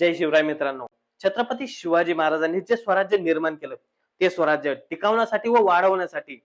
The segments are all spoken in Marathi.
जय शिवराय मित्रांनो. छत्रपती शिवाजी महाराजांनी जे स्वराज्य निर्माण केलं ते स्वराज्य टिकवण्यासाठी व वाढवण्यासाठी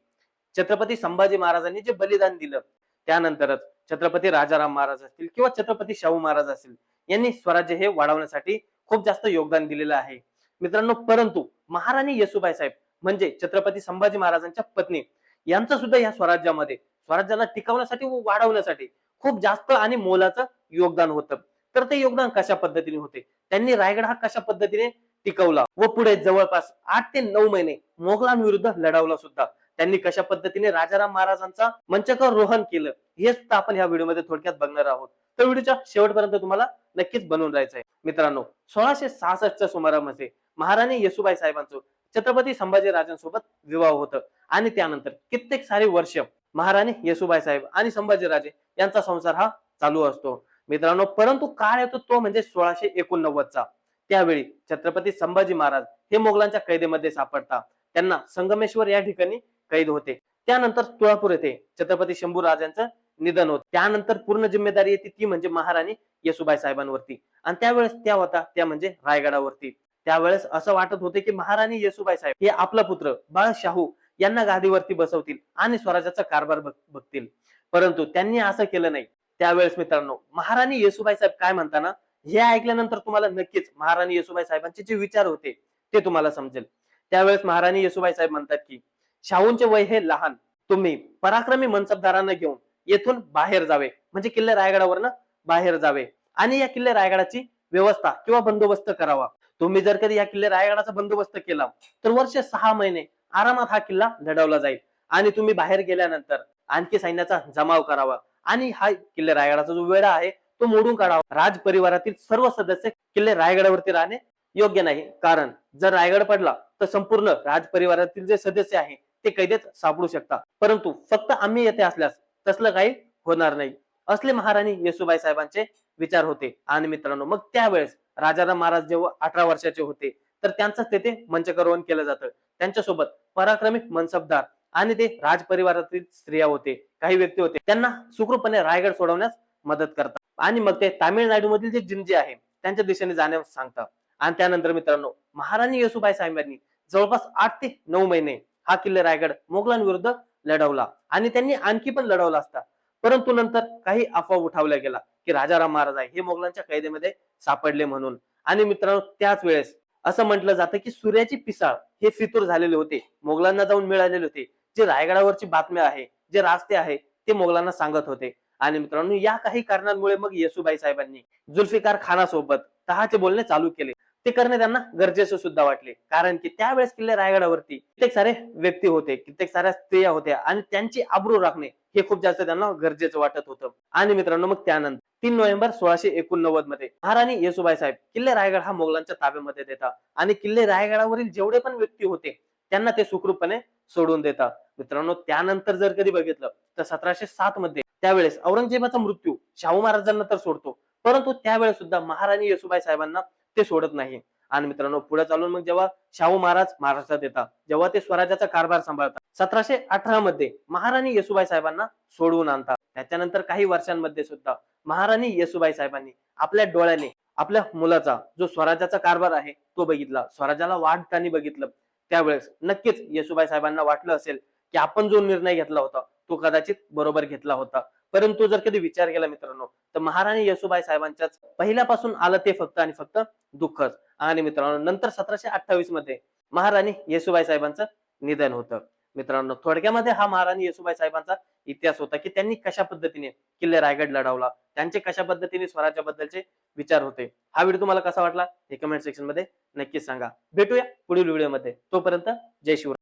छत्रपती संभाजी महाराजांनी जे बलिदान दिलं त्यानंतरच छत्रपती राजाराम महाराज असतील किंवा छत्रपती शाहू महाराज असतील यांनी स्वराज्य हे वाढवण्यासाठी खूप जास्त योगदान दिलेलं आहे. मित्रांनो परंतु महाराणी येसुबाई साहेब म्हणजे छत्रपती संभाजी महाराजांच्या पत्नी यांचं सुद्धा या स्वराज्यामध्ये स्वराज्याला टिकवण्यासाठी व वाढवण्यासाठी खूप जास्त आणि मोलाचं योगदान होतं. तर ते योगदान कशा पद्धतीने होते? त्यांनी रायगड हा कशा पद्धतीने टिकवला? व पुढे जवळपास आठ ते नऊ महिने मोगलांविरुद्ध लढवला सुद्धा. त्यांनी कशा पद्धतीने राजाराम महाराजांचा मंचकर रोहन केलं हे सुद्धा आपण या व्हिडिओमध्ये थोडक्यात बघणार आहोत. तर व्हिडिओच्या शेवटपर्यंत तुम्हाला नक्कीच बनवून राहायचं आहे मित्रांनो सोळाशे सहासष्टच्या सुमारामध्ये महाराणी येसुबाई साहेबांचं छत्रपती संभाजी राजांसोबत विवाह होतं. आणि त्यानंतर कित्येक सारे वर्ष महाराणी येसुबाई साहेब आणि संभाजीराजे यांचा संसार हा चालू असतो. मित्रांनो परंतु काळ येतो तो म्हणजे सोळाशे एकोणनव्वदचा. त्यावेळी छत्रपती संभाजी महाराज हे मोगलांच्या कैदेमध्ये सापडता. त्यांना संगमेश्वर या ठिकाणी कैद होते. त्यानंतर तुळापूर येथे छत्रपती शंभू राजांचं निधन होत. त्यानंतर पूर्ण जिम्मेदारी येते ती म्हणजे महाराणी येसुबाई साहेबांवरती. आणि त्यावेळेस त्या होता त्या म्हणजे रायगडावरती. त्यावेळेस असं वाटत होते की महाराणी येसुबाई साहेब हे आपला पुत्र बाळ शाहू यांना गादीवरती बसवतील आणि स्वराज्याचा कारभार बघतील. परंतु त्यांनी असं केलं नाही. त्यावेळेस मित्रांनो महाराणी येसुबाई साहेब काय म्हणताना हे ऐकल्यानंतर तुम्हाला नक्कीच महाराणी येसुबाई साहेबांचे जे विचार होते ते तुम्हाला समजेल. त्यावेळेस महाराणी येसुबाई साहेब म्हणतात की शाहूंचे वय हे लहान. तुम्ही पराक्रमी मनसबदारांना घेऊन येथून बाहेर जावे. म्हणजे किल्ले रायगडावरनं बाहेर जावे. आणि या किल्ले रायगडाची व्यवस्था किंवा बंदोबस्त करावा. तुम्ही जर कधी या किल्ले रायगडाचा बंदोबस्त केला तर वर्ष सहा महिने आरामात हा किल्ला लढवला जाईल. आणि तुम्ही बाहेर गेल्यानंतर आणखी सैन्याचा जमाव करावा. आणि हा किल्ले रायगडाचा जो वेढा आहे तो मोडून काढावा. राज परिवारातील सर्व सदस्य किल्ले रायगडावरती राहणे योग्य नाही. कारण जर रायगड पडला तर संपूर्ण राज परिवारातील जे सदस्य आहे ते कैदेत सापडू शकतात. परंतु फक्त आम्ही येथे असल्यास तसलं काही होणार नाही. असले महाराणी येसुबाई साहेबांचे विचार होते. आणि मित्रांनो मग त्यावेळेस राजाराम महाराज जेव्हा अठरा वर्षाचे होते तर त्यांचं तेथे मंचकरवण केलं जातं. त्यांच्यासोबत पराक्रमी मनसबदार आणि ते राज परिवारातील स्त्रिया होते काही व्यक्ती होते त्यांना सुखरूपणे रायगड सोडवण्यास मदत करतात. आणि मग ते तामिळनाडू मधील जे जिंजे आहे त्यांच्या दिशेने जाण्यास सांगतात. आणि त्यानंतर मित्रांनो महाराणी येसुबाई साहेबांनी जवळपास आठ ते नऊ महिने हा किल्ले रायगड मोगलांविरुद्ध लढवला. आणि त्यांनी आणखी पण लढवला असता. परंतु नंतर काही अफवा उठावल्या गेला की राजाराम महाराज आहे हे मोगलांच्या कैदेमध्ये सापडले म्हणून. आणि मित्रांनो त्याच वेळेस असं म्हटलं जातं की सूर्याची पिसाळ हे फितूर झालेले होते. मोगलांना जाऊन मिळालेले होते. जे रायगडावरची बातम्या आहे जे रास्ते आहे ते मोगलांना सांगत होते. आणि मित्रांनो या काही कारणांमुळे मग येसुबाई साहेबांनी जुल्फिकार खानासोबत तहाचे बोलणे चालू केले. ते करणे त्यांना गरजेचे सुद्धा वाटले. कारण की त्यावेळेस किल्ले रायगडावरती कित्येक सारे व्यक्ती होते कित्येक साऱ्या स्त्रिया होत्या आणि त्यांची आबरू राखणे हे खूप जास्त त्यांना गरजेचं वाटत होतं. आणि मित्रांनो मग त्यानंतर तीन नोव्हेंबर सोळाशे एकोणनव्वदमध्ये महाराणी येसुबाई साहेब किल्ले रायगड हा मोगलांच्या ताब्यामध्ये देतात. आणि किल्ले रायगडावरील जेवढे पण व्यक्ती होते त्यांना ते सुखरूपपणे सोडून देतात. मित्रांनो त्यानंतर जर कधी बघितलं तर सतराशे सात मध्ये त्यावेळेस औरंगजेबाचा मृत्यू शाहू महाराजांना तर सोडतो. परंतु त्यावेळेस सुद्धा महाराणी येसुबाई साहेबांना ते सोडत नाही. आणि मित्रांनो पुढे चालून मग जेव्हा शाहू महाराज महाराष्ट्रात येतात जेव्हा ते स्वराज्याचा कारभार सांभाळतात सतराशे अठरा मध्ये महाराणी येसुबाई साहेबांना सोडवून आणतात. त्याच्यानंतर काही वर्षांमध्ये सुद्धा महाराणी येसुबाई साहेबांनी आपल्या डोळ्याने आपल्या मुलाचा जो स्वराज्याचा कारभार आहे तो बघितला. स्वराज्याला वाढताना बघितलं. त्यावेळेस नक्कीच येसुबाई साहेबांना वाटलं असेल की आपण जो निर्णय घेतला होता तो कदाचित बरोबर घेतला होता. परंतु जर कधी विचार केला मित्रांनो तर महाराणी येसुबाई साहेबांच्याच पहिल्यापासून आलं ते फक्त आणि फक्त दुःखच. आणि मित्रांनो नंतर सतराशे अठ्ठावीसमध्ये महाराणी येसुबाई साहेबांचं निधन होतं. मित्रांनो थोडक्यामध्ये हा महाराणी येसुबाई साहेबांचा इतिहास होता की त्यांनी कशा पद्धतीने किल्ले रायगड लढवला त्यांचे कशा पद्धतीने स्वराज्याबद्दलचे विचार होते. हा व्हिडिओ तुम्हाला कसा वाटला हे कमेंट सेक्शनमध्ये नक्कीच सांगा. भेटूया पुढील व्हिडिओमध्ये तोपर्यंत जय शिवराय.